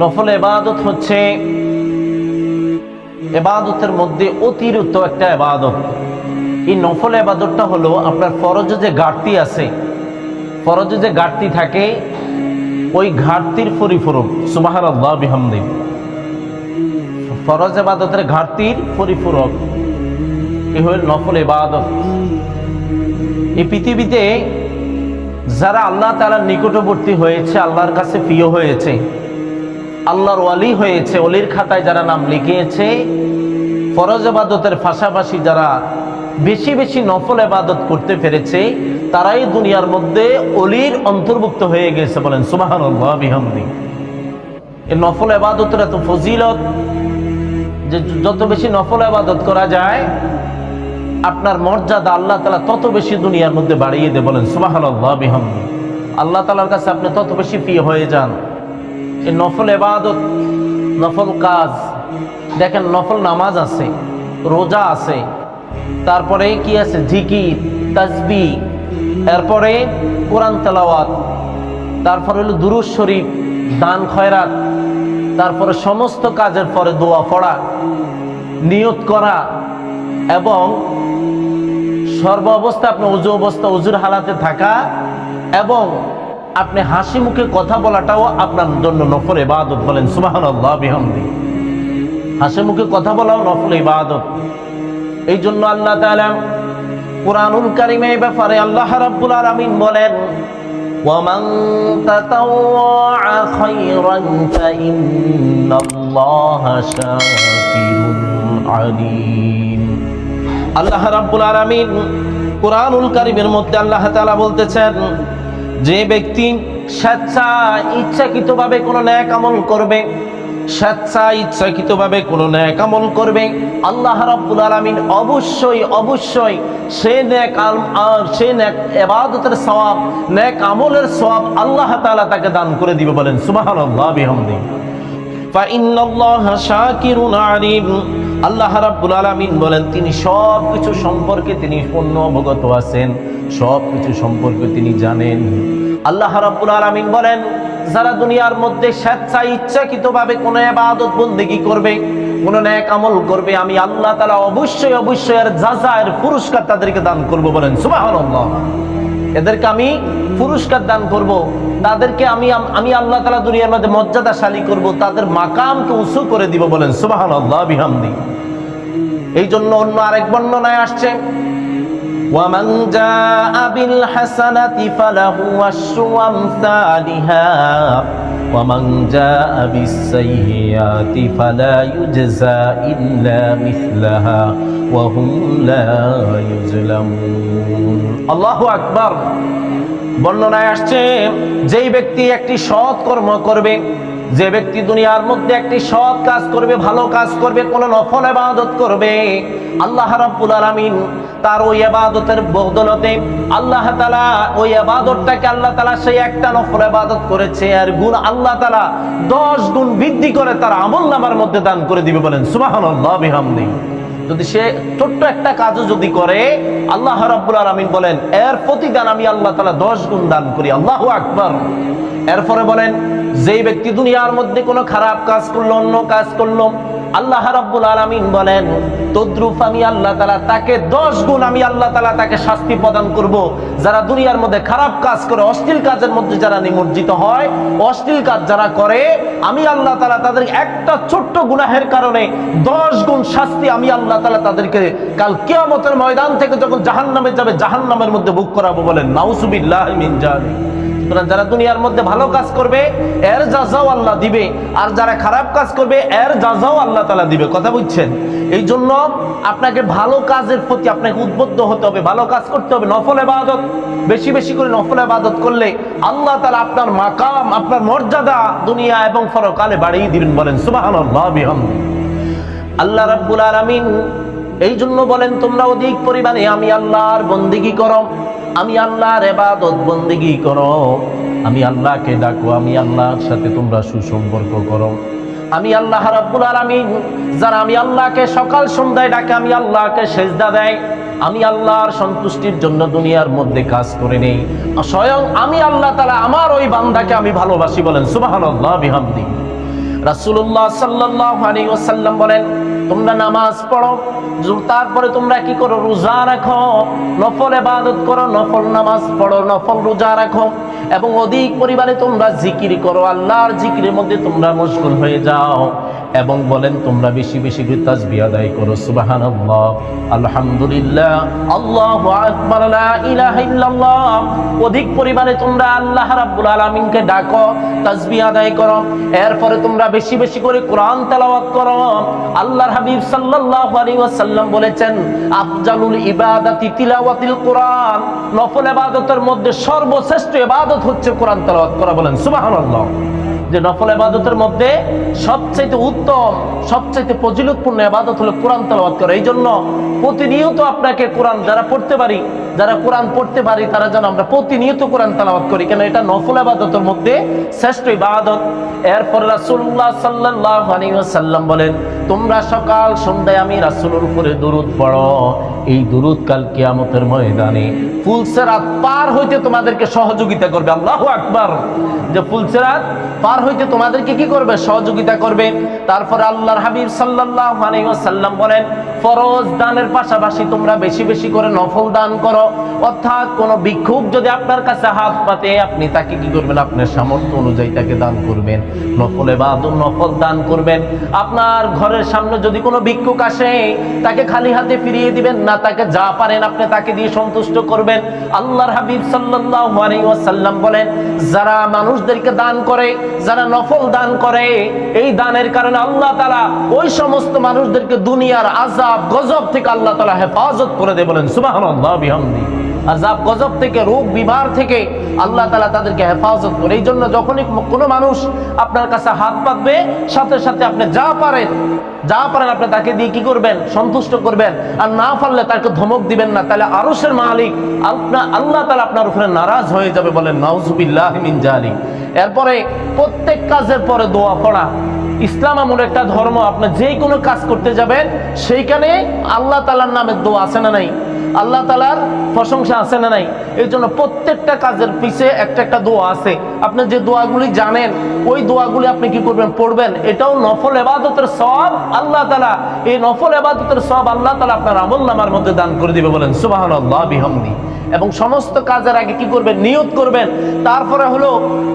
নফল এবাদত হচ্ছে এবাদতের মধ্যে অতিরিক্ত একটা এবাদত। এই নফল এবাদতটা হলো আপনার ফরজে যে ঘাটতি আছে, ফরজ যে ঘাটতি থাকে, ওই ঘাটতির পরিপূরক সুবাহার আল্লাহ ফরজ এবাদতের ঘাটতির পরিপূরক, এ হল নফল এবাদত। এই পৃথিবীতে যারা আল্লাহ তালার নিকটবর্তী হয়েছে, আল্লাহর কাছে প্রিয় হয়েছে আল্লাহর ওয়ালি হয়েছে অলির খাতায় যারা নাম লিখিয়েছে, ফরজ এবাদতের পাশাপাশি যারা বেশি বেশি নফল এবাদত করতে পেরেছে, তারাই দুনিয়ার মধ্যে অলির অন্তর্ভুক্ত হয়ে গেছে বলেন সুবাহান এই নফল এবাদতের এত ফজিলত যে যত বেশি নফল আবাদত করা যায়, আপনার মর্যাদা আল্লাহ তালা তত বেশি দুনিয়ার মধ্যে বাড়িয়ে দে বলেন সুবাহ বিহামদি। আল্লাহ তালার কাছে আপনি তত বেশি প্রিয় হয়ে যান। এই নফল এবাদত, নফল কাজ। দেখেন, নফল নামাজ আছে, রোজা আছে, তারপরে কি আছে? জিকির, তাজবি, এরপরে কোরআন তেলাওয়াত, তারপরে হলো দুরুজ শরীফ, দান খয়রাত, তারপরে সমস্ত কাজের পরে দোয়া পড়া, নিয়ত করা, এবং সর্ব অবস্থা আপনি উজু অবস্থা উজুর হালাতে থাকা, এবং আপনি হাসি মুখে কথা বলাটাও আপনার জন্য নফল ইবাদত বলেন সুবাহান বিহামদি হাসি মুখে কথা বলাও নফল ইবাদত এই জন্য আল্লাহ তাআলা কোরআনুল কারিমে এই ব্যাপারে আল্লাহ রাব্বুল আলামিন বলেন ومن تطوع خيرا فإن الله شاكر عليم আল্লাহ রাব্বুল আলামিন কোরআনুল কারিমের মধ্যে আল্লাহ তাআলা বলতেছেন যে ব্যক্তি স্বেচ্ছা ইচ্ছাকৃতভাবে কোনো ন্যাক আমল করবে, স্বেচ্ছা ইচ্ছাকৃতভাবে কোনো ন্যাক আমল করবে, আল্লাহ রাব্বুল আলামিন অবশ্যই অবশ্যই সে ন্যাক আর সে ন্যাক ইবাদতের সওয়াব, ন্যাক আমলের সওয়াব আল্লাহ তাআলা তাকে দান করে দিবে বলেন, সুবহানাল্লাহ বিহামদি। ফাইন্নাল্লাহা শাকিরুন আলিম। আল্লাহ রাব্বুল আলামিন বলেন, তিনি সব কিছু সম্পর্কে তিনি পূর্ণ অবগত আছেন। সব কিছু সম্পর্কে তিনি জানেন। আল্লাহ রাব্বুল আলামিন বলেন, যারা দুনিয়ার মধ্যে স্বেচ্ছা ইচ্ছাকৃতভাবে কোনো ইবাদত বন্দেগী করবে, কোনো ন্যাক আমল করবে, আমি আল্লাহ তাআলা অবশ্যই অবশ্যই এর যাজায়ের পুরস্কার তাদেরকে দান করব বলেন। সুবহানাল্লাহ। এদেরকে আমি পুরস্কার দান করব। তাদেরকে আমি আমি আল্লাহ তালা দুনিয়ার মধ্যে মর্যাদাশালী করব। তাদের মাকামকে উঁচু করে দিব বলেন। সুবাহান আল্লাহ বিহামদি। এই জন্য অন্য আরেক বর্ণনায় আসছে ومن جاء بالحسنة فله عشر أمثالها ومن جاء بالسيئات فلا يجزى إلا مثلها وهم لا يظلمون الله أكبر বর্ণনায় আসছে যেই ব্যক্তি একটি সৎ কর্ম করবে যে ব্যক্তি দুনিয়ার মধ্যে একটি সৎ কাজ করবে, ভালো কাজ করবে, কোন নফল এবাদত করবে, আল্লাহ রাব্বুল আলামিন তার ওই ইবাদতের বদলতে আল্লাহ তাআলা ওই ইবাদতটাকে আল্লাহ তাআলা সেই একটা নফল ইবাদত করেছে আর গুণ আল্লাহ তাআলা 10 গুণ বৃদ্ধি করে তার আমলনামার মধ্যে দান করে দিবে বলেন, সুবহানাল্লাহ বিহামদি। যদি সে ছোট্ট একটা কাজও যদি করে, আল্লাহ রাব্বুল আলামিন বলেন, এর প্রতিদান আমি আল্লাহ তাআলা 10 গুণ দান করি, আল্লাহু আকবার। এরপরে বলেন, যেই ব্যক্তি দুনিয়ার মধ্যে কোনো খারাপ কাজ করল, অন্য কাজ করল, আল্লাহ রাব্বুল আলামিন বলেন তদ্রুপ আমি আল্লাহ তাআলা, তাকে 10 গুণ আমি আল্লাহ তাআলা তাকে শাস্তি প্রদান করব। যারা দুনিয়ার মধ্যে খারাপ কাজ করে, অশ্লীল কাজের মধ্যে যারা নিমজ্জিত হয়, অশ্লীল কাজ যারা করে, আমি আল্লাহ তাআলা তাদের একটা ছোট্ট গুনাহের কারণে 10 গুণ শাস্তি আমি আল্লাহ তাআলা তাদেরকে কাল কিয়ামতের ময়দান থেকে যখন জাহান্নামে যাবে, জাহান্নামের মধ্যে বুক করাবো বলেন, নাউজুবিল্লাহ মিন জালিক। সুতরাং যারা দুনিয়ার মধ্যে ভালো কাজ করবে, এর যাজাও আল্লাহ দিবে। আর যারা খারাপ কাজ করবে, এর যাজাও আল্লাহ তালা দিবে। কথা বুঝছেন? এই জন্য আপনাকে ভালো কাজের প্রতি আপনাকে উদ্বুদ্ধ হতে হবে, ভালো কাজ করতে হবে। নফল এবাদত বেশি বেশি করে নফল এবাদত করলে আল্লাহ তালা আপনার মাকাম, আপনার মর্যাদা দুনিয়া এবং ফরকালে বাড়িয়ে দিবেন বলেন বিহামদি। আল্লাহ রাব্বুল আলামিন এই জন্য বলেন, তোমরা অধিক পরিমাণে আমি আল্লাহর বন্দিগি করো। আমি আল্লাহর এবাদত বন্দিগি করো। আমি আল্লাহকে ডাকো, আমি আল্লাহর সাথে তোমরা সুসম্পর্ক করো। আমি আল্লাহ রাব্বুল আলামিন, যারা আমি আল্লাহকে সকাল সন্ধ্যায় ডাকে, আমি আল্লাহকে সেজদা দেয়। আমি আল্লাহর সন্তুষ্টির জন্য দুনিয়ার মধ্যে কাজ করে নেই। স্বয়ং আমি আল্লাহ তাআলা আমার ওই বান্দাকে আমি ভালোবাসি বলেন, সুবহানাল্লাহ বিহামদি রাসূলুল্লাহ সাল্লাল্লাহু আলাইহি ওয়াসাল্লাম বলেন, তোমরা নামাজ পড়ো তারপরে তোমরা কি করো? রোজা রাখো, নফল ইবাদত করো, নফল নামাজ পড়ো, নফল রোজা রাখো এবং অধিক পরিমাণে তোমরা জিকির করো। আল্লাহর জিকিরের মধ্যে তোমরা মশগুল হয়ে যাও। এবং বলেন, তোমরা বেশি বেশি করে তাসবিহ আদায় করো। সুবহানাল্লাহ। আলহামদুলিল্লাহ। আল্লাহু আকবার। লা ইলাহা ইল্লাল্লাহ। অধিক পরিমাণে তোমরা আল্লাহ রাব্বুল আলামিনকে ডাকো তাসবিহ আদায় করো। এরপরে তোমরা বেশি বেশি করে কোরআন তেলাওয়াত করো। আল্লাহর হাবিব সাল্লাল্লাহু আলাইহি ওয়াসাল্লাম বলেছেন, আফজালুল ইবাদাতি তিলাওয়াতিল কোরআন। নফল ইবাদতের মধ্যে সর্বশ্রেষ্ঠ ইবাদত হচ্ছে কোরআন তেলাওয়াত করা বলেন, সুবহানাল্লাহ। যে নফল আবাদতের মধ্যে সবচাইতে উত্তম, সবচাইতে ফজিলতপূর্ণ আবাদত হলো কোরআন তেলাওয়াত করা। এই জন্য প্রতিনিয়ত আপনাকে কোরআন যারা পড়তে পারি যারা কোরআন পড়তে পারি, তারা যেন আমরা প্রতিনিয়ত কোরআন তেলাওয়াত করি। কেন এটা নফল ইবাদতের মধ্যে শ্রেষ্ঠ ইবাদত। এরপর রাসূলুল্লাহ সাল্লাল্লাহু আলাইহি ওয়াসাল্লাম বলেন, তোমরা সকাল সন্ধ্যায় আমি রাসূলের উপরে দরুদ পড়ো। এই দরুদ কাল কিয়ামতের ময়দানে ফুলসেরাত পার হইতে তোমাদেরকে সহযোগিতা করবে। আল্লাহ আকবার। যে ফুলসেরাত পার হইতে তোমাদেরকে কি করবে? সহযোগিতা করবে। তারপর আল্লাহর হাবিব সাল্লাল্লাহু আলাইহি ওয়াসাল্লাম বলেন, ফরজ দানের পাশাপাশি তোমরা বেশি বেশি করে নফল দান করো। অর্থাৎ কোন ভিক্ষুক যদি আপনার কাছে হাত পাতে, আপনি তাকে কি করবেন? আপনার সামর্থ্য অনুযায়ী তাকে দান করবেন। নফলে বা নফল দান করবেন। আপনার ঘরের সামনে যদি কোনো ভিক্ষুক আসে, তাকে খালি হাতে ফিরিয়ে দিবেন না, তাকে যা পারেন আপনি তাকে দিয়ে সন্তুষ্ট করবেন। আল্লাহর হাবিব ওয়াসাল্লাম বলেন, যারা মানুষদেরকে দান করে, যারা নফল দান করে, এই দানের কারণে আল্লাহ তাআলা ওই সমস্ত মানুষদেরকে দুনিয়ার আযাব, গজব থেকে আল্লাহ তাআলা হেফাজত করে দেয় বলেন, সুবহানাল্লাহ আজাব গজব থেকে রোগ বিমার থেকে আল্লাহ তালা তাদেরকে হেফাজত করে। এই জন্য যখনই কোনো মানুষ আপনার কাছে হাত পাতবে, সাথে সাথে আপনি যা পারেন যা পারেন আপনি তাকে দিয়ে কি করবেন? সন্তুষ্ট করবেন। আর না পারলে তাকে ধমক দিবেন না। তাহলে আরসের মালিক আপনার আল্লাহ তালা আপনার উপরে নারাজ হয়ে যাবে বলেন নাউজুবিল্লাহ মিন জালি এরপরে প্রত্যেক কাজের পরে দোয়া পড়া। ইসলাম এমন একটা ধর্ম, আপনি যে কোনো কাজ করতে যাবেন, সেইখানে আল্লাহ তালার নামে দোয়া আছে না নাই? আল্লাহ তালার প্রশংসা আছে না নাই? এই জন্য প্রত্যেকটা কাজের পিছে একটা একটা দোয়া আছে। আপনি যে দোয়াগুলি জানেন, ওই দোয়াগুলি আপনি কি করবেন, পড়বেন? এটাও নফল এবাদতের সব আল্লাহ তালা এই নফল এবাদতের সব আল্লাহ তালা আপনার আমল নামার মধ্যে দান করে দিবে বলেন সুবাহান আল্লাহ এবং সমস্ত কাজের আগে কি করবেন? নিয়ত করবেন। তারপরে হলো,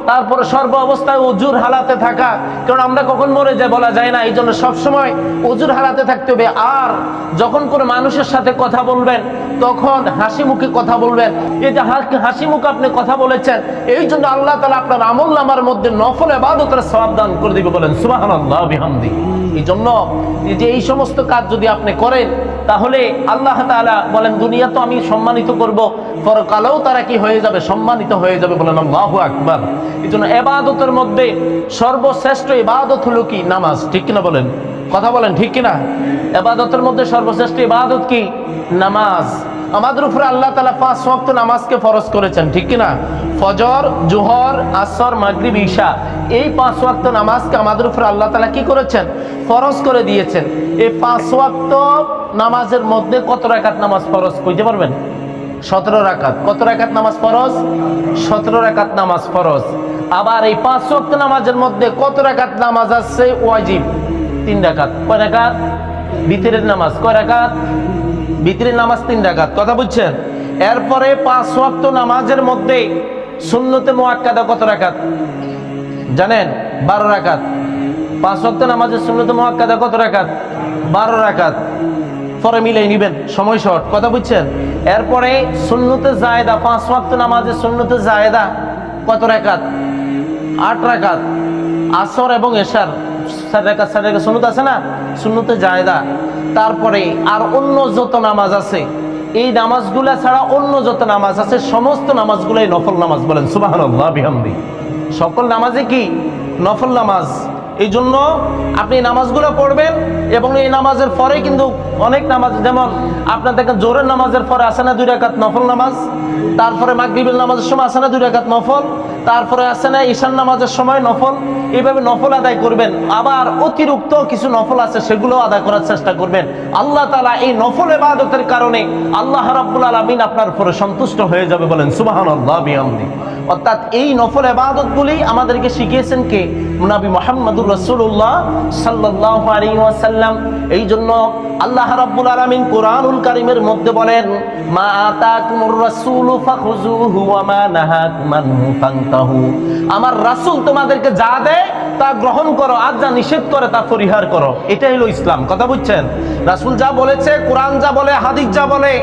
তারপরে সর্ব অবস্থায় অজুর হালাতে থাকা। কারণ আমরা কখন মরে যায় বলা যায় না এই জন্য সবসময় অজুর হালাতে থাকতে হবে। আর যখন কোনো মানুষের সাথে কথা বলবেন তখন হাসি মুখে কথা বলবেন। এই যে হাসি মুখে আপনি কথা বলেছেন, এই জন্য আল্লাহ তালা আপনার আমল নামার মধ্যে নফল এবাদতের সব দান করে দিবে বলেন সুবাহ আল্লাহ বিহামদি। এই জন্য যে এই সমস্ত কাজ যদি আপনি করেন, তাহলে আল্লাহ তাআলা বলেন, দুনিয়া তো আমি সম্মানিত করব, পরকালেও তারা কি হয়ে যাবে? সম্মানিত হয়ে যাবে বলেন, আল্লাহু আকবার। এই জন্য এবাদতের মধ্যে সর্বশ্রেষ্ঠ এবাদত হলো কি? নামাজ, ঠিক কিনা বলেন? কথা বলেন, ঠিক কিনা? এবাদতের মধ্যে সর্বশ্রেষ্ঠ ইবাদত কি? নামাজ। আমাদের উপরে আল্লাহ তালা পাঁচ ওয়াক্ত নামাজকে ফরজ করেছেন, ঠিক কিনা? ফজর, জোহর, আসর, মাগরিব, ঈশা, এই পাঁচ ওয়াক্ত নামাজকে আমাদের উপরে আল্লাহ তালা কি করেছেন? ফরজ করে দিয়েছেন। এই পাঁচ ওয়াক্ত নামাজের মধ্যে কত রাকাত নামাজ ফরজ, কইতে পারবেন? সতেরো রাকাত। কত রাকাত নামাজ ফরজ? সতেরো রাকাত নামাজ ফরজ। আবার এই পাঁচ ওয়াক্ত নামাজের মধ্যে কত রাকাত নামাজ আছে? ওয়াজিব। তিন রাকাত, কয় রাকাত? ভিতরের নামাজ, কয় রাকাত? ভিতরের নামাজ তিন রাকাত, কথা বুঝছেন? এরপরে পাঁচ ওয়াক্ত নামাজের মধ্যে সুন্নতে মোয়াক্কাদা কত রাকাত? জানেন? বারো রাকাত। পাঁচ ওয়াক্ত নামাজের সুন্নতে মোয়াক্কাদা কত রাখাত বারো রাকাত। পরে মিলাই নিবেন, সময় শর্ট, কথা বুঝছেন? এরপরে শূন্যতে জায়দা, পাঁচ ওয়াক্ত নামাজের শূন্যতে জায়দা কত রাকাত? আট রাকাত। আসর এবং এশার। আছে না? তারপরে আর অন্য যত নামাজ আছে, এই নামাজগুলা ছাড়া অন্য যত নামাজ আছে, সমস্ত নামাজগুলাই নফল নামাজ বলেন সুবাহ সকল নামাজে কি? নফল নামাজ। এই জন্য আপনি নামাজগুলো পড়বেন এবং এই নামাজের পরে কিন্তু অনেক নামাজ, যেমন আপনার দেখেন জোরের নামাজের পরে আসে না দুই রাকাত নফল নামাজ, তারপরে মাগরিবের নামাজের সময় আসে না দুই রাকাত নফল, তারপরে আসে না ঈশান নামাজের সময় নফল। এইভাবে নফল আদায় করবেন, আবার অতিরিক্ত কিছু নফল আছে সেগুলো আদায় করার চেষ্টা করবেন। আল্লাহ তালা এই নফল এবাদতের কারণে আল্লাহ রাব্বুল আলামিন আপনার উপরে সন্তুষ্ট হয়ে যাবে বলেন আল্লাহ অর্থাৎ এই নফল এবাদতগুলি আমাদেরকে শিখিয়েছেন কে? নবী মোহাম্মদুর রসুল্লাহ সাল্লাহ আলী ওয়াসাল্লাম। এই জন্য আল্লাহ রাব্বুল আলামিন কোরআনুল কারীমের মধ্যে বলেন, মা আতাকুমুর রাসূলু ফাখুযুহু ওয়া মা নাহাকুম আনহু ফান্তাহু। আমার রাসূল তোমাদেরকে যা দেয় তা গ্রহণ করো, আর যা নিষেধ করে তা পরিহার করো। এটাই হলো ইসলাম। কথা বুঝছেন? রাসূল যা বলেছে, কোরআন যা বলে, হাদিস যা বলে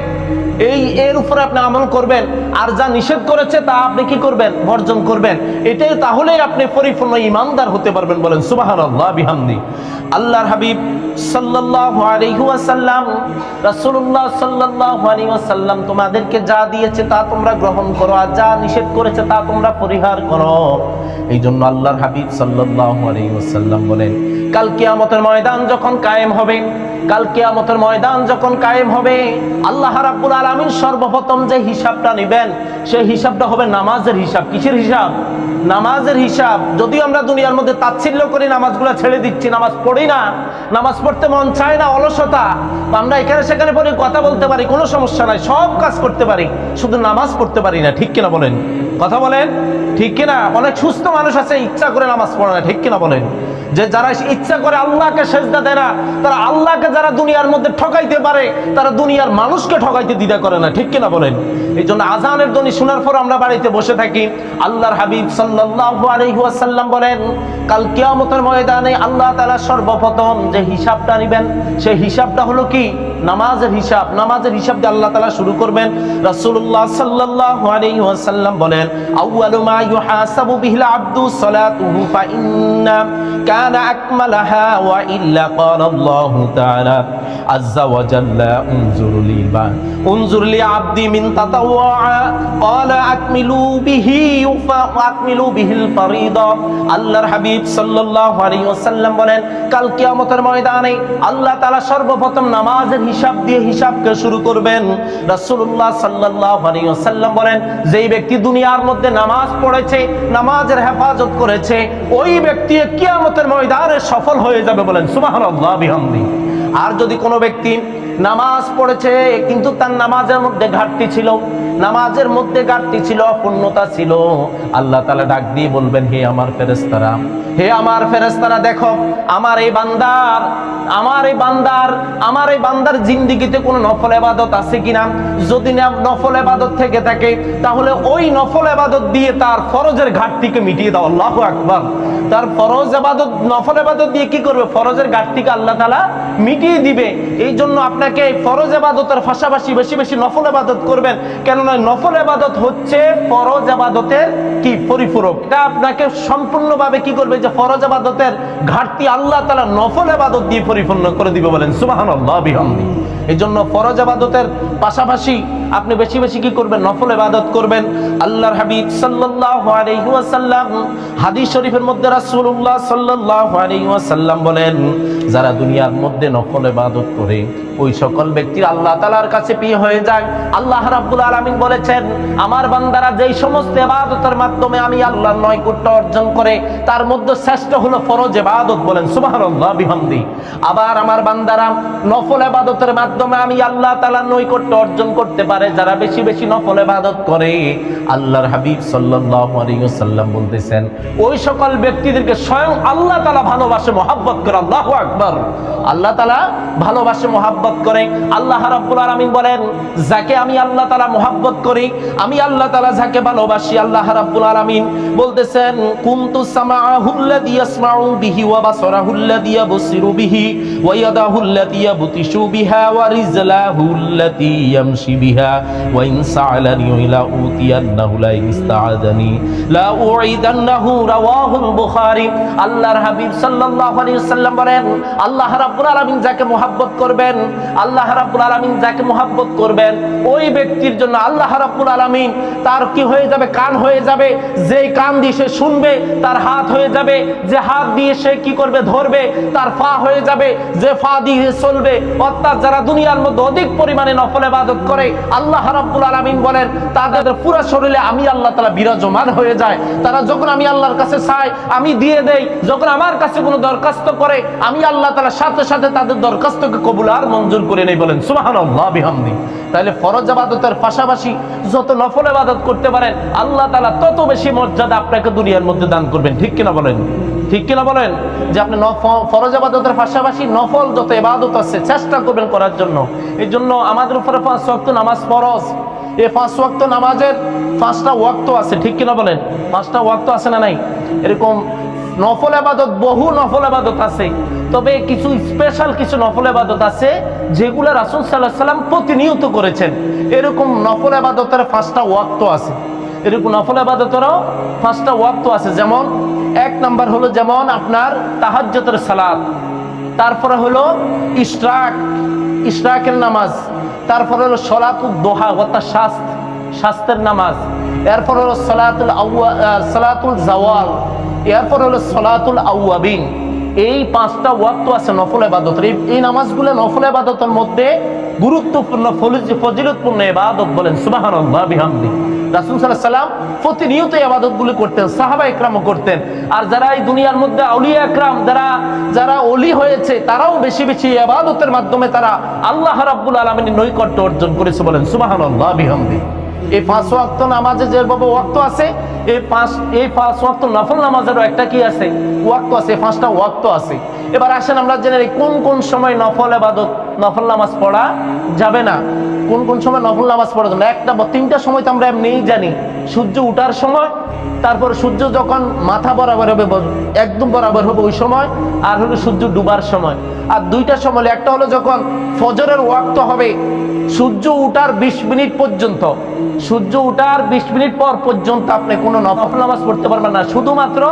এই এর উপরে আপনি আমল করবেন, আর যা নিষেধ করেছে তা আপনি কি করবেন? বর্জন করবেন। এটাই তাহলেই আপনি পরিপূর্ণ ইমানদার হতে পারবেন বলেন, সুবহানাল্লাহ বিহামদি। আল্লাহর হাবিব সাল্লাল্লাহু আলাইহি ওয়াসাল্লাম, রাসূলুল্লাহ সাল্লাল্লাহু আলাইহি ওয়াসাল্লাম তোমাদেরকে যা দিয়েছে তা তোমরা গ্রহণ করো, আর যা নিষেধ করেছে তা তোমরা পরিহার করো। এই জন্য আল্লাহর হাবিব সাল্লাল্লাহু আলাইহি ওয়াসাল্লাম বলেন, কাল কিয়ামতের ময়দান যখন কায়েম হবে কাল কিয়ামতের ময়দান যখন কায়েম হবে, আল্লাহ রাব্বুল আলামিন সর্বপ্রথম যে হিসাবটা নেবেন, সেই হিসাবটা হবে নামাজের হিসাব। কিসের হিসাব? নামাজের হিসাব। যদিও আমরা দুনিয়ার মধ্যে তাচ্ছিল্য করি, নামাজগুলো ছেড়ে দিচ্ছি, নামাজ পড়ি না, নামাজ পড়তে মন চায় না, অলসতা। আমরা এখানে সেখানে পড়ে কথা বলতে পারি, কোনো সমস্যা নাই, সব কাজ করতে পারি, শুধু নামাজ পড়তে পারি না, ঠিক কিনা বলেন? কথা বলেন? ঠিক কিনা? অনেক সুস্থ মানুষ আছে, ইচ্ছা করে নামাজ পড়ে না, ঠিক কিনা বলেন? যে যারা ইচ্ছা করে আল্লাহকে সেজদা দেয় না, তারা আল্লাহকে যারা দুনিয়ার মধ্যে ঠকাইতে পারে, তারা দুনিয়ার মানুষকে ঠকাইতে দ্বিধা করে না। ঠিক কিনা বলেন? এই জন্য আজানের ধ্বনি শোনার পর আমরা বাড়িতে বসে থাকি। আল্লাহর হাবিব সাল্লাল্লাহু আলাইহি ওয়াসাল্লাম বলেন, কাল কিয়ামতের ময়দানে আল্লাহ তাআলা সর্বপ্রথম যে হিসাবটা নেবেন, সেই হিসাবটা হলো কি? নামাজের হিসাব। নামাজের হিসাব দিয়ে আল্লাহ তাআলা শুরু করবেন। রাসূলুল্লাহ সাল্লাল্লাহু আলাইহি ওয়াসাল্লাম বলেন, আউয়ালু মা ইউহাসাবু বিহিল আবদু সালাতুহু, ফা ইন্না বা উনজুর লি আবদি মিন তাতাওয়া। ক্বালা আকমিলু বিহি ফা আকমিলু বিহিল ফারিদা। আল্লাহর হাবিব সাল্লাল্লাহু আলাইহি ওয়াসাল্লাম বলেন, কাল কিয়ামতের ময়দানে আল্লাহ তাআলা সর্বপ্রথম নামাজের হিসাব দিয়ে হিসাবকে শুরু করবেন? রাসূলুল্লাহ সাল্লাল্লাহু আলাইহি ওয়াসাল্লাম বলেন, যেই ব্যক্তি দুনিয়ার মধ্যে নামাজ পড়েছে, নামাজের হেফাজত করেছে, ওই ব্যক্তি কিয়ামতের ময়দানে সফল হয়ে যাবে বলেন, সুবহানাল্লাহ আর যদি কোনো ব্যক্তি নামাজ পড়েছে, কিন্তু তার নামাজের মধ্যে ঘাটতি ছিল, নামাজের মধ্যে ঘাটতি ছিল, অপূর্ণতা ছিল, আল্লাহ তালা ডাক দিয়ে বলবেন, হে আমার ফেরেস্তারা হে আমার ফেরেস্তারা দেখো, আমার এই বান্দার, আমার বান্দার, আমার এই বান্দার জিন্দিগিতে কোনো নফল এবাদত আছে কিনা? যদি না নফল এবাদত থেকে থাকে, তাহলে ওই নফল এবাদত দিয়ে তার ফরজের ঘাটতিকে মিটিয়ে দাও। আল্লাহ আকবার। তার ফরজ এবাদত, নফল এবাদত দিয়ে কি করবে? ফরজের ঘাটতিকে আল্লাহ তাআলা মিটিয়ে দিবে। এই জন্য আপনাকে ফরজ এবাদতের পাশাপাশি বেশি বেশি নফল এবাদত করবেন। কেননা নফল এবাদত হচ্ছে ফরজ এবাদতের কি? পরিপূরক। এটা আপনাকে সম্পূর্ণভাবে কি করবে? যে ফরজ এবাদতের ঘাটতি আল্লাহ তাআলা নফল এবাদত দিয়ে পরিপূর্ণ করে দিবে বলেন সুবহানাল্লাহ বিহামদি এই জন্য ফরজ আবাদতের পাশাপাশি আপনি বেশি বেশি কি করবেন? নফল ইবাদত করবেন। আল্লাহর হাবিব সাল্লাল্লাহু আলাইহি ওয়াসাল্লাম, হাদিস শরীফের মধ্যে রাসূলুল্লাহ সাল্লাল্লাহু আলাইহি ওয়াসাল্লাম বলেন, যারা দুনিয়ার মধ্যে নফল ইবাদত করে, ওই সকল ব্যক্তির আল্লাহ তাআলার কাছে প্রিয় হয়ে যায়। আল্লাহ রাব্বুল আলামিন বলেছেন, আমার বান্দারা যেই সমস্ত ইবাদতের মাধ্যমে আমি আল্লাহর নৈকট্য অর্জন করে, তার মধ্যে শ্রেষ্ঠ হলো ফরজ ইবাদত বলেন, সুবহানাল্লাহ, বিহামদি। আবার আমার বান্দারা নফল ইবাদতের মাধ্যমে আমি আল্লাহ তাআলার নৈকট্য অর্জন করতে পারে, যারা বেশি বেশি নফল ইবাদত করে। আল্লাহর হাবিব ওয়াসাল্লাম বলতেছেন, ওই সকল ব্যক্তিদেরকে স্বয়ং আল্লাহ তাআলা ভালোবাসে মহাব্বত করে, আল্লাহু আকবার। আল্লাহ তাআলা ভালোবাসে, মহাব্বত করে। আল্লাহ রাব্বুল আলামিন বলেন, যাকে আমি আল্লাহ তালা মহাব্বত করি, আমি আল্লাহ তালা যাকে ভালোবাসি, আল্লাহ রাব্বুল আলামিন বলতেছেন, কুনতু সামাহুল্লাযী ইয়াসমাউ বিহি ওয়া বাসারাহুল্লাযী ইয়াবসিরু বিহি ওয়া ইয়াদাহুল্লাযী ইয়াবতিশু বিহা ওয়া বিহা, ওয়া ইন সাআলানি ইলা উতিয়ান্নাহু লা ইস্তাআদানি লা উইদান্নাহু রাওয়াহুল বুখারী। আল্লাহর হাবিব সাল্লাল্লাহু আলাইহি ওয়াসাল্লাম বলেন, আল্লাহ রাব্বুল আলামিন যাকে মহব্বত করবেন, আল্লাহ রাব্বুল আলামিন যাকে মহব্বত করবেন, ওই ব্যক্তির জন্য আল্লাহ রাব্বুল আলামিন তার কি হয়ে যাবে, কান হয়ে যাবে, যেই কান দিয়ে সে শুনবে, তার হাত হয়ে যাবে, যে হাত দিয়ে সে কি করবে, ধরবে, তার ফা হয়ে যাবে, যে ফা দিয়ে চলবে, অর্থাৎ যারা দুনিয়ার মধ্যে অধিক পরিমাণে নফল ইবাদত করে আল্লাহ রাব্বুল আলামিন বলেন, তাদের পুরো শরীরে আমি আল্লাহ তাআলা বিরাজমান হয়ে যায়। তারা যখন আমি আল্লাহর কাছে চাই, আমি দিয়ে দেই, যখন আমার কাছে কোনো দরখাস্ত করে, আমি আল্লাহ তাআলা সাথে সাথে তাদের দরখাস্তকে কবুল আর মঞ্জুর করে নেই বলেন, সুবহানাল্লাহ বিহামদি। তাহলে ফরজ ইবাদতের পাশাপাশি যত নফল ইবাদত করতে পারেন, আল্লাহ তাআলা তত বেশি মর্যাদা আপনাকে দুনিয়ার মধ্যে দান করবেন, ঠিক কিনা বলেন? ঠিক কিনা বলেন? যে আপনি ফরজ ইবাদতের পাশাপাশি নফল যত এবাদত আছে চেষ্টা করবেন করার জন্য। এই জন্য আমাদের উপরে পাঁচ ওয়াক্ত নামাজ ফরজ। এই পাঁচ ওয়াক্ত নামাজের পাঁচটা ওয়াক্ত আছে, ঠিক কিনা বলেন? পাঁচটা ওয়াক্ত আছে না নাই? এরকম নফল আবাদত বহু নফল আবাদত আছে। তবে কিছু স্পেশাল কিছু নফল আবাদত আছে, যেগুলো রাসুল সাল্লাহ সাল্লাম প্রতিনিয়ত করেছেন। এরকম নফল আবাদতের পাঁচটা ওয়াক্ত আছে। এরকম নফল আবাদতেরও পাঁচটা ওয়াক্ত আছে। যেমন, এক নাম্বার হলো যেমন আপনার তাহাজ্জতের সালাত, তারপরে হলো ইস্ট্রাক ইশরাকের নামাজ, তারপরে হলো সলাতুল দোহা অর্থাৎ শাস্ত, শাস্তের নামাজ, এরপর হলো সলাতুল আউয়া সলাতুল জাওয়াল, এরপর হলো সলাতুল আউয়াবিন। এই পাঁচটা ওয়াক্ত আছে নফল এবাদতের এই- নামাজগুলো নফল এবাদতের মধ্যে গুরুত্বপূর্ণ ফজিলতপূর্ণ এবাদত বলেন। সুবহানাল্লাহ, বিহামদি। রাসূল সাল্লাম প্রতিনিয়ত এই ইবাদতগুলি করতেন, সাহাবা একরামও করতেন। আর যারা এই দুনিয়ার মধ্যে আউলিয়া একরাম, যারা যারা ওলি হয়েছে, তারাও বেশি বেশি এই ইবাদতের মাধ্যমে তারা আল্লাহ রাব্বুল আলামিনের নৈকট্য অর্জন করেছে বলেন, সুবহানাল্লাহ বিহামদি। এই পাঁচ ওয়াক্ত নামাজে যেভাবে ওয়াক্ত আছে, এই পাঁচ এই পাঁচ ওয়াক্ত নফল নামাজেরও একটা কি আছে? ওয়াক্ত আছে পাঁচটা ওয়াক্ত আছে। এবার আসেন আমরা জেনে কোন কোন সময় নফল আবাদত নফল নামাজ পড়া যাবে না। কোন কোন সময় নফল নামাজ পড়া যাবে না? একটা বা তিনটা সময় তো আমরা এমনিই জানি। সূর্য উঠার সময় তারপর সূর্য যখন মাথা বরাবর হবে একদম বরাবর হবে ওই সময়, আর হলো সূর্য ডুবার সময়। আর দুইটা সময় একটা হলো যখন ফজরের ওয়াক্ত হবে, সূর্য উঠার বিশ মিনিট পর্যন্ত। সূর্য উঠার বিশ মিনিট পর পর্যন্ত আপনি কোনো নফল নামাজ পড়তে পারবেন না। শুধুমাত্র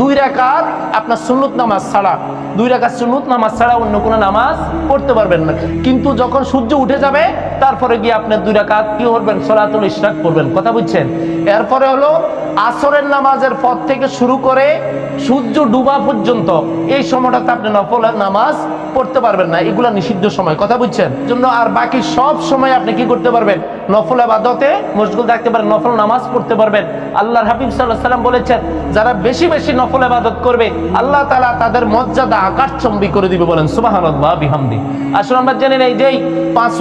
দুই রাকাত আপনার সুন্নত নামাজ ছাড়া। দুই রাকাত সুন্নত নামাজ ছাড়া অন্য কোনো নামাজ পড়তে পারবেন না। কিন্তু যখন সূর্য উঠে যাবে, তারপরে গিয়ে আপনি দুই রাকাত কি করবেন? সলাতুল ইশরাক করবেন কথা বুঝছেন? এরপরে হলো আসরের নামাজের পর থেকে শুরু করে সূর্য ডুবা পর্যন্ত এই সময়টাতে আপনি নফল নামাজ পড়তে পারবেন না। এগুলা নিষিদ্ধ সময়, কথা বুঝছেন? জন্য আর বাকি সব সময় আপনি কি করতে পারবেন? নফল আবাদতে মশগুল থাকতে পারেন, নফল নামাজ পড়তে পারবেন। আল্লাহর হাবিব সাল্লাহ সাল্লাম বলেছেন, যারা বেশি বেশি নফল আবাদত করবে, আল্লাহ তালা তাদের মর্যাদা আকাশচম্বী করে দিবে বলেন সুবাহান্লাহ বিহামদি। আসলে আমরা জেনে নেই যেই পাঁচ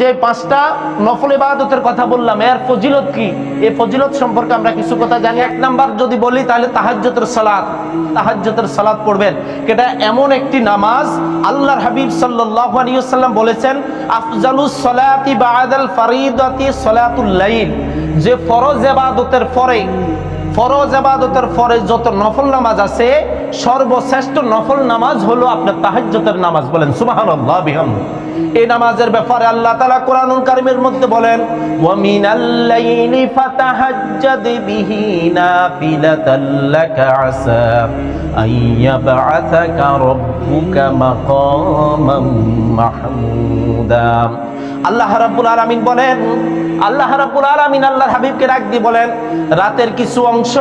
যে পাঁচটা নফল ইবাদতের কথা বললাম, এর ফজিলত কি? এই ফজিলত সম্পর্কে আমরা কিছু কথা জানি, এক নাম্বার যদি বলি, তাহলে তাহাজ্জতের সালাত তাহাজ্জতের সালাত পড়বেন। এটা এমন একটি নামাজ আল্লাহর হাবিব সাল্লাল্লাহু আলাইহি ওয়াসাল্লাম বলেছেন আফজালুস সালাতি বাদাল ফারিদাতি সালাতুল লাইল। যে ফরজ ইবাদতের পরে ফরজ আবাদতের পরে যত নফল নামাজ আছে, সর্বশ্রেষ্ঠ নফল নামাজ হলো আপনার তাহাজ্জতের নামাজ বলেন, সুবহানাল্লাহ বিহাম। এই নামাজের ব্যাপারে আল্লাহ তালা কোরআনুল কারিমের মধ্যে বলেন, ওয়া মিনাল লাইলি ফাতাহাজ্জাদ বিহি নাফিলাতাল লাকা আসা আইয়াবআসাকা রাব্বুকা মাকামাম মাহমুদা। আল্লাহ রাব্বুল আলামিন বলেন, আল্লাহ রাব্বুল আলামিন আল্লাহর হাবিবকে ডাক দিয়ে বলেন, রাতের কিছু অংশ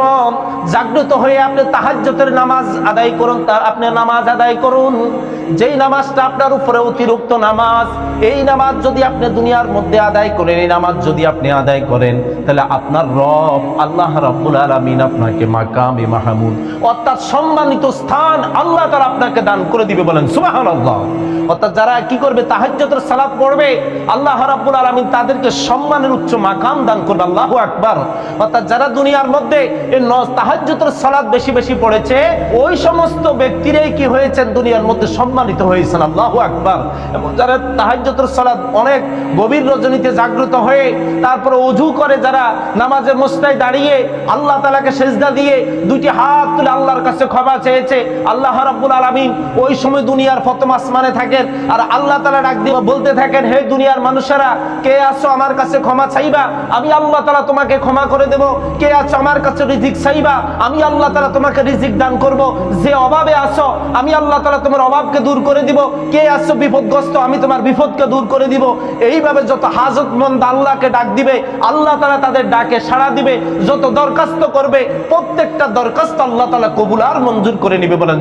জাগ্রত হয়ে আপনি তাহাজ্জুদের নামাজ আদায় করুন, তা- আপনি নামাজ আদায় করুন। যেই নামাজটা আপনার উপরে অতিরিক্ত নামাজ, এই নামাজ যদি আপনি দুনিয়ার মধ্যে আদায় করেন, এই নামাজ যদি আপনি আদায় করেন, তাহলে আপনার রব আল্লাহ রাব্বুল আলামিন আপনাকে মাকামে মাহমুদ, অর্থাৎ সম্মানিত স্থান আল্লাহ তাআলা আপনাকে দান করে দিবে বলেন, সুবহানাল্লাহ। অর্থাৎ যারা কি করবে, তাহাজ্জুদের সালাত পড়বে আল্লাহ রাব্বুল আলামিন তাদেরকে সম্মানের উচ্চ মাকাম দান করবে আল্লাহু আকবার। অর্থাৎ যারা দুনিয়ার মধ্যে এই ন- তাহাজ্জুদের সালাত বেশি বেশি পড়েছে, ওই সমস্ত ব্যক্তিরাই কি হয়েছেন? দুনিয়ার মধ্যে সম্মানিত হয়েছেন, আল্লাহু আকবার। এবং যারা তাহাজ্জুদের সালাত অনেক গভীর রজনীতে জাগ্রত হয়ে তারপরে অজু করে, যারা নামাজের মোস্তায় দাঁড়িয়ে আল্লাহ তাআলাকে সেজদা দিয়ে দুইটি হাত তুলে আল্লাহর কাছে ক্ষমা চেয়েছে, আল্লাহ রাব্বুল আলামিন ওই সময় দুনিয়ার প্রথম আসমানে থাকেন আর আল্লাহ তাআলা ডাক দিয়ে বলতে থাকেন, হে দুনিয়ার মানুষেরা, কে আছো আমার কাছে ক্ষমা চাইবা? আমি আল্লাহ তালা তোমাকে ক্ষমা করে দেব। কে আছো আমার কাছে রিজিক চাইবা? আমি আল্লাহ তালা তোমাকে রিজিক দান করব। যে অভাবে আছো, আমি আল্লাহ তালা তোমার অভাবকে দূর করে দিব। কে আছো বিপদগ্রস্ত, আমি তোমার বিপদকে দূর করে দিব। এইভাবে যত হাজতমন্দ আল্লাহকে ডাক দিবে, আল্লাহ তালা তাদের ডাকে সাড়া দিবে। যত দরখাস্ত করবে, প্রত্যেকটা দরখাস্ত আল্লাহ তালা কবুল আর মঞ্জুর করে নিবে বলেন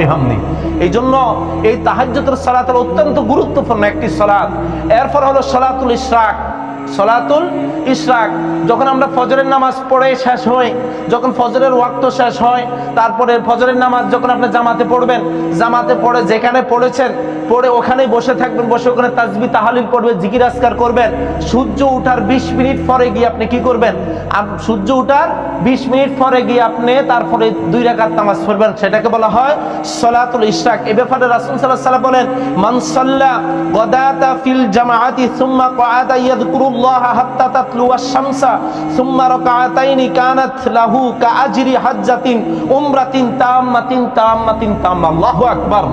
বিহামদি। এই জন্য এই তাহাজ্জুদের সালাত হলো অত্যন্ত গুরুত্বপূর্ণ একটি সালাত। এরপর হলো সলাতুল ইশরাক। সলাতুল ইশরাক। যখন আমরা ফজরের নামাজ পড়ে শেষ হয় যখন ফজরের ওয়াক্ত শেষ হয়, তারপরে ফজরের নামাজ যখন আপনি জামাতে পড়বেন, জামাতে পড়ে যেখানে পড়েছেন, পড়ে ওখানেই বসে থাকবেন, বসে ওখানে তাজবি তাহালিল পড়বেন জিকির আসকার করবেন। সূর্য উঠার বিশ মিনিট পরে গিয়ে আপনি কি করবেন? সূর্য উঠার বিশ মিনিট পরে গিয়ে আপনি তারপরে দুই রাকাত নামাজ পড়বেন। সেটাকে বলা হয় সলাতুল ইশরাক। এ ব্যাপারে রাসূল আলাইহি ওয়াসাল্লাম বলেন, মান সাল্লা গদাতা ফিল জামাআতি সুম্মা ক্বাআদা ইয়াযকুরুল্লাহ হাত্তা তাতলুয়া শামসা সুম্মা রাকাআতাইনি কানাত লাহু কাআজরি হাজ্জাতিন উমরাতিন তাম্মাতিন তাম্মাতিন তাম্মা। আল্লাহু আকবার।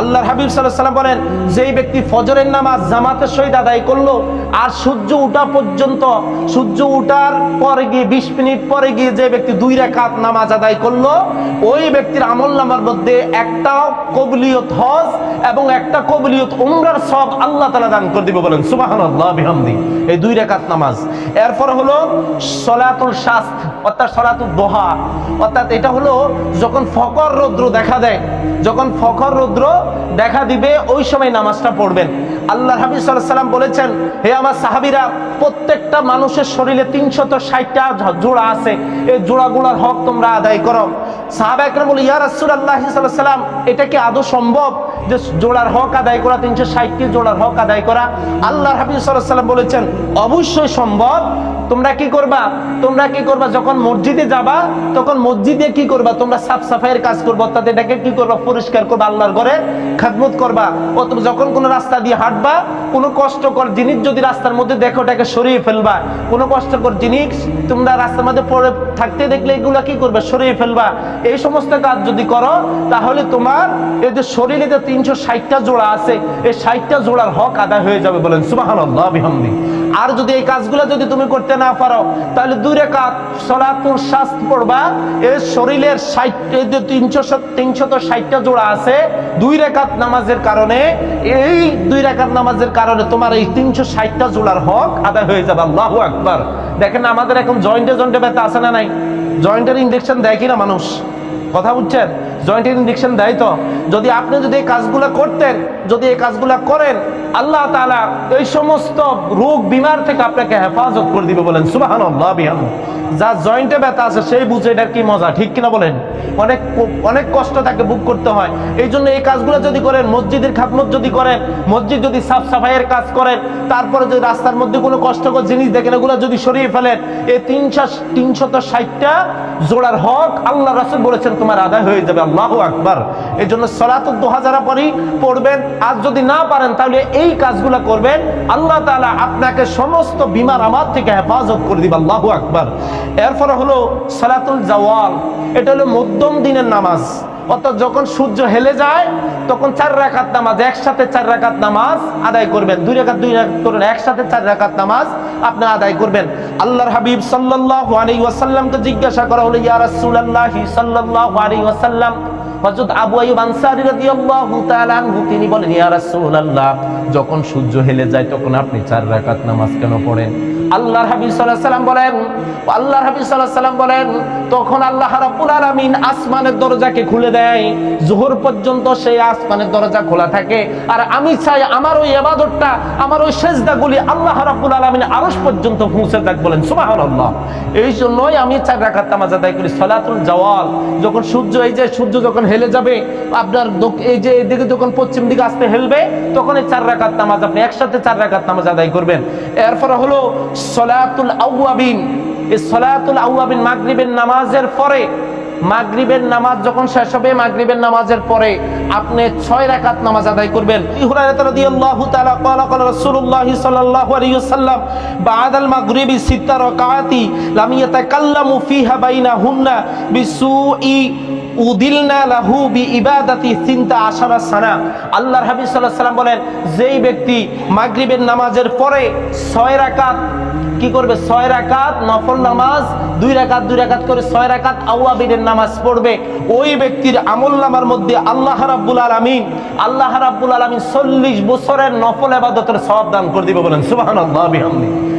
আল্লাহর হাবিব সাল্লাল্লাহু আলাইহি বলেন, যেই ব্যক্তি ফজরের নামাজ জামাতের সহিত আদায় করল, আর সূর্য উঠা পর্যন্ত, সূর্য উঠার পরে গিয়ে, বিশ মিনিট পরে গিয়ে যে ব্যক্তি দুই রাকাত নামাজ আদায় করল, ওই ব্যক্তির আমল নামার মধ্যে একটা কবলিয়ত হজ এবং একটা কবলিয়ত উমরার সব আল্লাহ তালা দান করে দিবে বলেন, সুবহানাল্লাহ, বিহামদি। এই দুই রাকাত নামাজ। এরপর হলো সলাতুল শাস্ত, অর্থাৎ সলাতুল দোহা। অর্থাৎ এটা হলো যখন ফকর রৌদ্র দেখা দেয়, যখন ফকর রৌদ্র দেখা দিবে, ওই সময় নামাজটা পড়বেন। আল্লাহ সাল্লাল্লাহু সাল্লাম বলেছেন, হে আমার সাহাবীরা, প্রত্যেকটা মানুষের শরীরে তিনশত ষাটটা জোড়া আছে। এই জোড়াগুলোর হক তোমরা আদায় করো। সাহাবা একরাম বলে ইয়া সাল্লাল্লাহু আলাইহি সাল্লাম এটা কি আদৌ সম্ভব? জোড়ার হক আদায় করা, তিনশো ষাটটি জোড়ার হক আদায় করা আল্লাহ আলাইহি সাল্লাম বলেছেন, অবশ্যই সম্ভব। তোমরা কি করবা? তোমরা কি করবা? যখন মসজিদে যাবা, তখন মসজিদে কি করবা? তোমরা সাফ সাফাইয়ের কাজ করবা, অর্থাৎ এটাকে কি করবা? পরিষ্কার করবা, আল্লাহর ঘরে খাদমত করবা। অথবা যখন কোনো রাস্তা দিয়ে হাঁটবা, কোনো কষ্টকর জিনিস যদি রাস্তার মধ্যে দেখো ওটাকে সরিয়ে ফেলবা। কোনো কষ্টকর জিনিস তোমরা রাস্তার মধ্যে পড়ে থাকতে দেখলে এগুলো কি করবে? সরিয়ে ফেলবা। এই সমস্ত কাজ যদি করো, তাহলে তোমার এই যে শরীরে যে তিনশো ষাটটা জোড়া আছে, এই ষাটটা জোড়ার হক আদায় হয়ে যাবে বলেন বিহামদি। আর যদি এই কাজগুলো যদি তুমি করতে না পারো, তাহলে দুই রেখাত সলাতুল শাস্ত পড়বা এই শরীরের ষাট যে তিনশো তিনশত ষাটটা জোড়া আছে, দুই রেখাত নামাজের কারণে, এই দুই রেখাত নামাজের কারণে তোমার এই তিনশো ষাটটা জোড়ার হক আদায় হয়ে যাবে, আল্লাহু আকবার। দেখেন আমাদের এখন জয়েন্টে জয়েন্টে ব্যথা আছে না নাই? জয়েন্টের ইঞ্জেকশন দেয় কিনা মানুষ? কথা বুঝছেন? জয়েন্টের ইঞ্জেকশন দেয় তো। যদি আপনি যদি এই কাজগুলো করতেন, যদি এই কাজগুলো করেন, আল্লাহ তাআলা এই সমস্ত রোগ বিমার থেকে আপনাকে হেফাজত করে দিবে বলেন বিহাম যা জয়েন্টে ব্যথা আছে, সেই বুঝে এটার কি মজা, ঠিক কিনা বলেন? অনেক অনেক কষ্ট তাকে বুক করতে হয়। এই জন্য এই কাজগুলো যদি করেন, মসজিদের খাতমত যদি করেন, মসজিদ যদি সাফ সাফাইয়ের কাজ করেন, তারপরে যদি রাস্তার মধ্যে কোনো কষ্টকর জিনিস দেখেন, এগুলো যদি সরিয়ে ফেলেন, এই তিনশো তিনশত ষাটটা জোড়ার হক আল্লাহ রাসুল বলেছেন, তোমার আদায় হয়ে যাবে। আল্লাহ আকবার। এই জন্য সলাতুল দোহা যারা পড়ি, পড়বেন। আর যদি না পারেন, তাহলে এই কাজগুলো করবেন। আল্লাহ তাআলা আপনাকে সমস্ত বিমার আমার থেকে হেফাজত করে দিবে। আল্লাহ আকবার। এরপরে হলো সলাতুল জওয়াল। এটা হলো মধ্যম দিনের নামাজ। অর্থাৎ যখন সূর্য হেলে যায়, তখন চার রাকাত নামাজ, একসাথে চার রাকাত নামাজ আদায় করবেন। দুই রাকাত দুই রাকাত করবেন একসাথে চার রাকাত নামাজ আপনি আদায় করবেন। আল্লাহর হাবিব সাল্লাল্লাহু আলাইহি ওয়াসাল্লামকে জিজ্ঞাসা করা হলো, ইয়া রাসূলুল্লাহ সাল্লাল্লাহু ওয়াসাল্লাম বলেন যখন সূর্য হেলে যায়, তখন আপনি চার রাকাত নামাজ কেন পড়েন? আল্লাহর হাবিব সাল্লাম বলেন, আল্লাহর হাবিব সাল্লাম বলেন, তখন আল্লাহ রাব্বুল আসমানের দরজাকে খুলে দেয়, জোহর পর্যন্ত সেই আসমানের দরজা খোলা থাকে। আর আমি চাই আমার ওই ইবাদতটা, আমার ওই সেজদাগুলি আল্লাহ রাব্বুল আলামিন আরশ পর্যন্ত পৌঁছে যাক বলেন, সুবহানাল্লাহ। এই জন্যই আমি চার রাকাত নামাজ আদায় করি, সালাতুল জাওয়াল। যখন সূর্য, এই যে সূর্য যখন হেলে যাবে, আপনার এই যে এদিকে যখন পশ্চিম দিকে আসতে হেলবে তখন এই চার রাকাত নামাজ আপনি একসাথে চার রাকাত নামাজ আদায় করবেন। এরপরে হলো সলাতুল আউয়াবিন। এই সলাতুল আউয়াবিন মাগরিবের নামাজের পরে, মাগরিবের নামাজ যখন শেষ হবে, মাগরিবের নামাজের পরে আপনি ছয় রাকাত নামাজ আদায় করবেন। হুরায়রা রাদিয়াল্লাহু তাআলা ক্বালা ক্বালা রাসূলুল্লাহ সাল্লাল্লাহু আলাইহি ওয়াসাল্লাম, বাদাল মাগরিবি সিত্তা রাকাতি লাম ইয়াতাকাল্লামু ফিহা বাইনাহুন্না বিসুই উদিলনা লাহু ইবাদাতি সিনতা আশারা সানা। আল্লাহর হাবিব আলাইহি সাল্লাম বলেন, যেই ব্যক্তি মাগরিবের নামাজের পরে ছয় রাকাত, কি করবে? ছয় রাকাত নফল নামাজ, দুই রাকাত দুই রাকাত করে ছয় রাকাত আওয়াবিনের নামাজ পড়বে। ওই ব্যক্তির আমল নামার মধ্যে আল্লাহ রাব্বুল আলামিন, আল্লাহ রাব্বুল আলামিন চল্লিশ বছরের নফল ইবাদতের সওয়াব দান করে দিবে বলেন, সুবহানাল্লাহ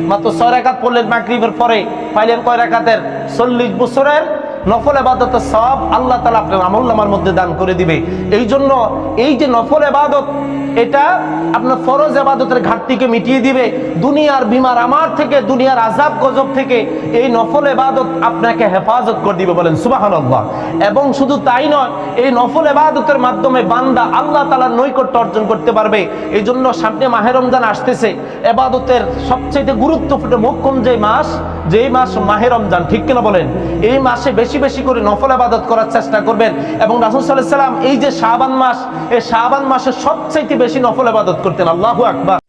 মাত্র ছয় রাকাত পড়লেন মাগরিবের পরে, পাইলেন কয় রাকাতের? চল্লিশ বছরের নফল এবাদতের সব আল্লাহ তালা আপনার আমল নামার মধ্যে দান করে দিবে। এই জন্য এই যে নফল এবাদত এটা আপনার ফরজ এবাদতের ঘাটতিকে মিটিয়ে দিবে। দুনিয়ার বিমার আমার থেকে, দুনিয়ার আজাব গজব থেকে এই নফল এবাদত আপনাকে হেফাজত করে দিবে বলেন সুবাহান এবং শুধু তাই নয়, এই নফল এবাদতের মাধ্যমে বান্দা আল্লাহ তালার নৈকট্য অর্জন করতে পারবে। এই জন্য সামনে মাহেরমজান আসতেছে। এবাদতের সবচেয়ে গুরুত্বপূর্ণ মোক্ষম যে মাস যেই মাস মাহে রমজান, ঠিক কিনা বলেন? এই মাসে বেশি বেশি করে নফল আবাদত করার চেষ্টা করবেন এবং রাসুল সাল্লাম এই যে শাহবান মাস, এই শাহবান মাসে সবচাইতে বেশি নফল আবাদত করতেন। আল্লাহ আকবার।